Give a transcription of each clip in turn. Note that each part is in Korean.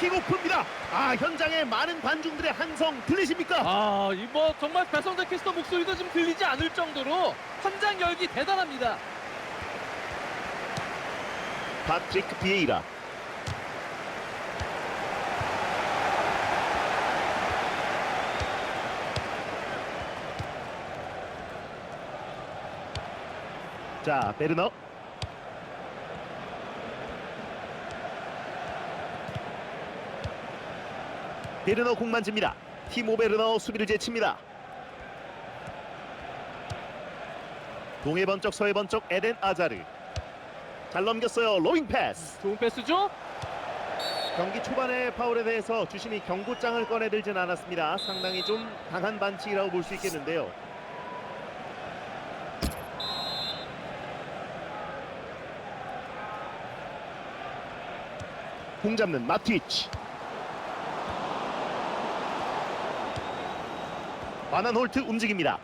킥오프입니다. 아 현장에 많은 관중들의 한성 들리십니까? 아, 이 뭐 정말 배성재 캐스터 목소리도 지금 들리지 않을 정도로 현장 열기 대단합니다. 파트리크 비에이라. 자 베르너. 베르너 공 만집니다. 티모 베르너 수비를 제칩니다. 동해 번쩍 서해 번쩍 에덴 아자르. 잘 넘겼어요. 로잉 패스. 좋은 패스죠? 경기 초반의 파울에 대해서 주심이 경고장을 꺼내들진 않았습니다. 상당히 좀 강한 반칙이라고 볼 수 있겠는데요. 공 잡는 마티치. 바난홀트 움직입니다.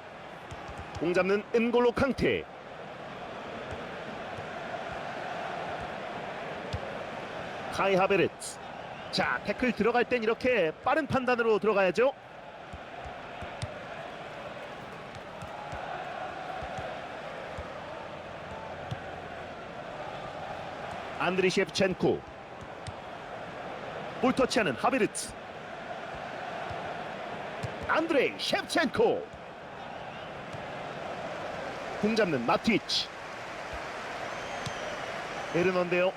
공 잡는 은골로 캉테. 카이 하베르츠. 자, 태클 들어갈 땐 이렇게 빠른 판단으로 들어가야죠. 안드리 셰프첸코. 볼 터치하는 하베르츠. 안드레이 셰프첸코. 공 잡는 마티치. 에르넌데요.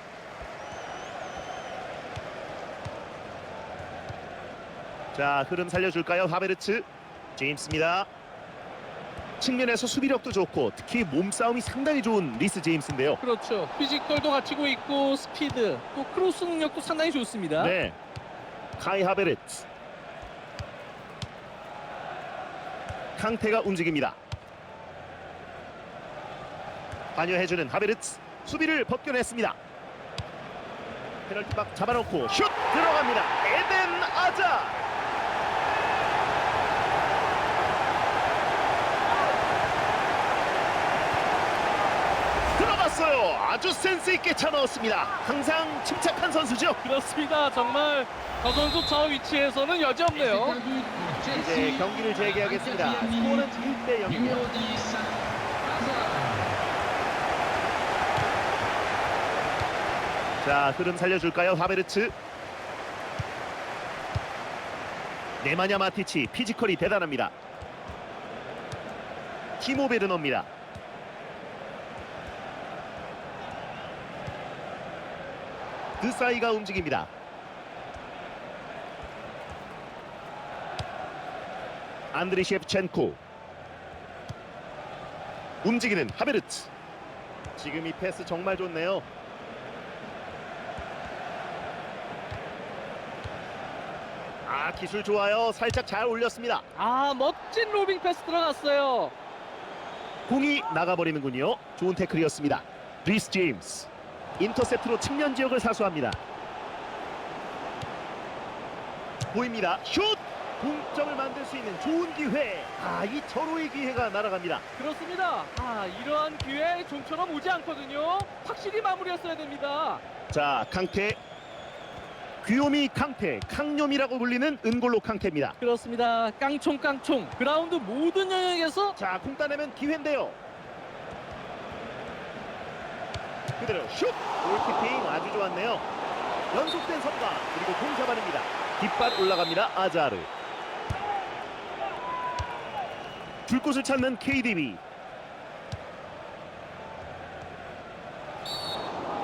자 흐름 살려줄까요 하베르츠 제임스입니다 측면에서 수비력도 좋고 특히 몸싸움이 상당히 좋은 리스 제임스인데요 그렇죠. 피지컬도 갖추고 있고 스피드, 또 크로스 능력도 상당히 좋습니다. 네 카이 하베르츠 캉테가 움직입니다. 관여해주는 하베르츠 수비를 벗겨냈습니다. 페널티박 잡아놓고 슛 들어갑니다. 에덴 아자 들어갔어요. 아주 센스 있게 차 넣었습니다. 항상 침착한 선수죠. 그렇습니다. 정말 저 선수 저 위치에서는 여지 없네요. 이제 경기를 재개하겠습니다. 스코어는 1대 0입니다. 자 흐름 살려줄까요 하베르츠? 네마냐 마티치 피지컬이 대단합니다. 티모 베르너입니다 그 사이가 움직입니다. 안드리 셰프첸코. 움직이는 하베르츠. 지금 이 패스 정말 좋네요. 아 기술 좋아요. 살짝 잘 올렸습니다. 아, 멋진 로빙 패스 들어갔어요. 공이 나가버리는군요. 좋은 태클이었습니다. 리스 제임스 인터셉트로 측면 지역을 사수합니다 보입니다 슛 동점을 만들 수 있는 좋은 기회 아 이 절호의 기회가 날아갑니다 그렇습니다. 아, 이러한 기회 좀처럼 오지 않거든요. 확실히 마무리했어야 됩니다. 자 캉테 귀요미 캉테 캉요미라고 불리는 은골로 캉테입니다 그렇습니다. 깡총 깡총. 그라운드 모든 영역에서 자, 공 따내면 기회인데요. 그대로 슛! 골키핑 아주 좋았네요. 연속된 선가 그리고 공 잡아냅니다. 뒷발 올라갑니다. 아자르. 줄 곳을 찾는 KDB.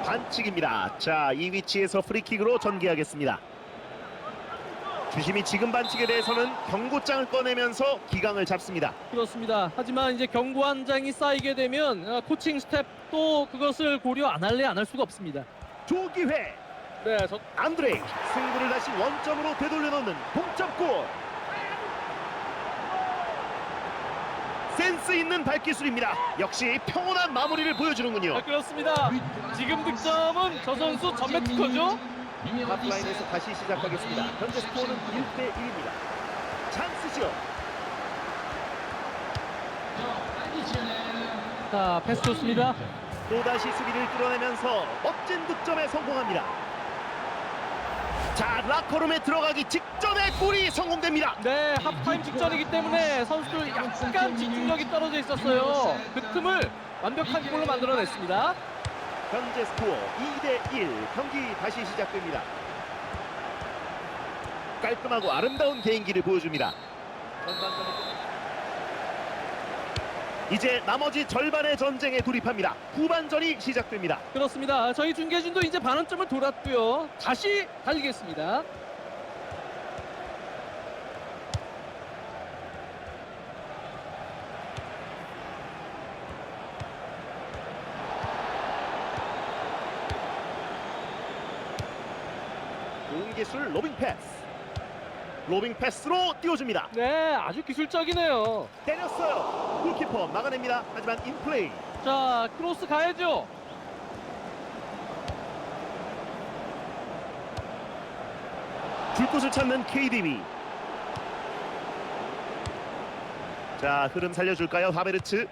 반칙입니다. 자, 이 위치에서 프리킥으로 전개하겠습니다. 주심이 지금 반칙에 대해서는 경고장을 꺼내면서 기강을 잡습니다. 그렇습니다. 하지만 이제 경고 한 장이 쌓이게 되면 어, 코칭 스텝도 그것을 고려 안 할래 안 할 수가 없습니다. 조기회 네, 저 안드레이 승부를 다시 원점으로 되돌려 놓는 동점골 센스 있는 발기술입니다 역시 평온한 마무리를 보여주는군요 아, 그렇습니다. 지금 득점은 저 선수 전매 특허죠. 탑라인에서 다시 시작하겠습니다 현재 스코어는 1대 1입니다 찬스죠 자, 패스 좋습니다. 또다시 수비를 뚫어내면서 멋진 득점에 성공합니다 자 라커룸에 들어가기 직전에 골이 성공됩니다. 네, 하프타임 직전이기 때문에 선수들 약간 집중력이 떨어져 있었어요. 그 틈을 완벽한 골로 만들어냈습니다. 현재 스코어 2대 1 경기 다시 시작됩니다. 깔끔하고 아름다운 개인기를 보여줍니다. 이제 나머지 절반의 전쟁에 돌입합니다. 후반전이 시작됩니다. 그렇습니다. 저희 중계진도 이제 반환점을 돌았고요. 다시 달리겠습니다. 좋은 기술 로빙 패스. 로빙 패스로 띄워줍니다. 네, 아주 기술적이네요. 때렸어요. 골키퍼 막아냅니다. 하지만 인플레이. 자, 크로스 가야죠. 줄 곳을 찾는 KDB. 자 흐름 살려줄까요 하베르츠.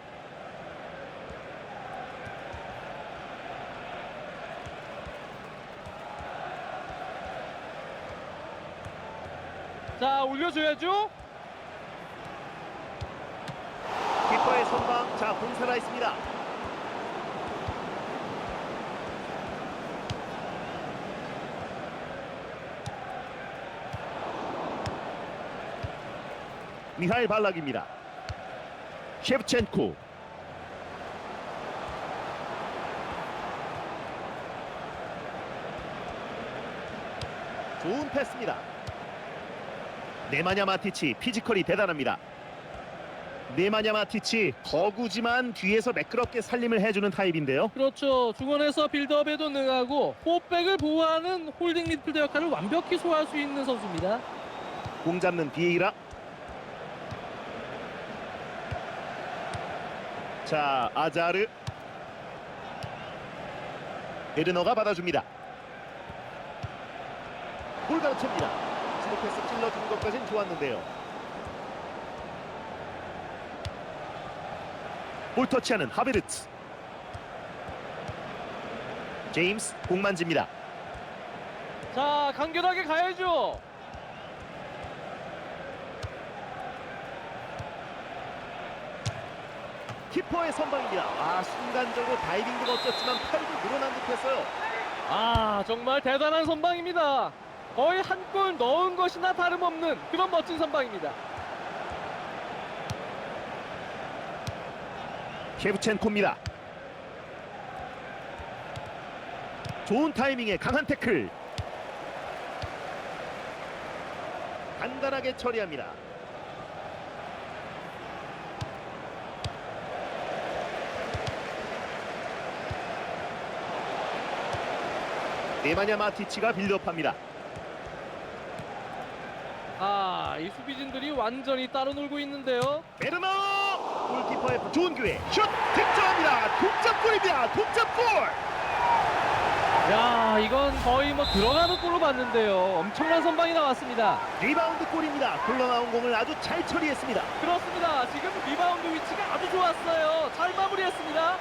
자, 올려줘야죠. 키퍼의 선방. 자공 살아 있습니다. 미하일 발락입니다. 셰프첸코. 좋은 패스입니다. 네마냐 마티치 피지컬이 대단합니다. 네마냐 마티치 거구지만 뒤에서 매끄럽게 살림을 해주는 타입인데요. 그렇죠. 중원에서 빌드업에도 능하고 호백을 보호하는 홀딩 미드필더 역할을 완벽히 소화할 수 있는 선수입니다. 공 잡는 비에이라. 자 아자르. 에르너가 받아줍니다. 골 가르칩니다. 스모패스 찔러주는 것까진 좋았는데요. 볼 터치하는 하베르츠. 제임스 공 만집니다. 자, 간결하게 가야죠. 키퍼의 선방입니다. 아 순간적으로 다이빙도 멋졌지만 팔도 늘어난 듯했어요. 아, 정말 대단한 선방입니다. 거의 한 골 넣은 것이나 다름없는 그런 멋진 선방입니다. 셰브첸코입니다. 좋은 타이밍에 강한 태클. 간단하게 처리합니다. 네마냐 마티치가 빌드업합니다. 아, 이 수비진들이 완전히 따로 놀고 있는데요. 베르너 골키퍼의 좋은 기회 슛 득점합니다. 동점골입니다. 동점골. 야, 이건 거의 뭐 들어가는 골로 봤는데요. 엄청난 선방이 나왔습니다. 리바운드 골입니다. 흘러나온 공을 아주 잘 처리했습니다. 그렇습니다. 지금 리바운드 위치가 아주 좋았어요. 잘 마무리했습니다.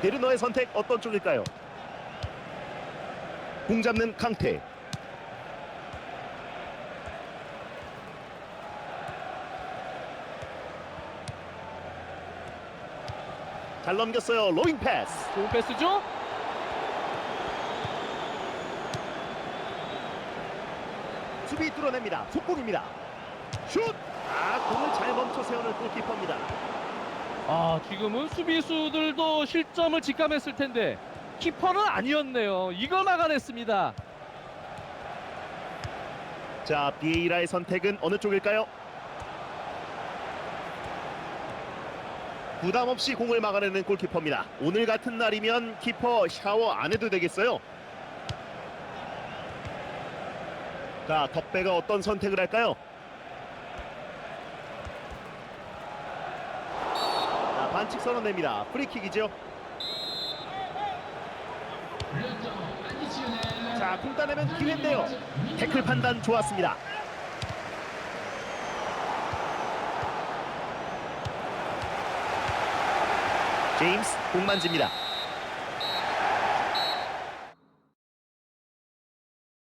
베르너의 선택 어떤 쪽일까요? 공 잡는 강태. 잘 넘겼어요. 로잉 패스. 좋은 패스죠? 수비 뚫어냅니다. 속공입니다. 슛! 아, 공을 잘 멈춰 세우는 골키퍼입니다. 아, 지금은 수비수들도 실점을 직감했을 텐데 키퍼는 아니었네요. 이걸 막아냈습니다. 자, 비에이라의 선택은 어느 쪽일까요? 부담 없이 공을 막아내는 골키퍼입니다. 오늘 같은 날이면 키퍼 샤워 안 해도 되겠어요. 자, 덕배가 어떤 선택을 할까요? 자, 반칙 선언됩니다. 프리킥이죠. 자, 공 따내면 기회인데요. 태클 판단 좋았습니다. 제임스 공 만집니다.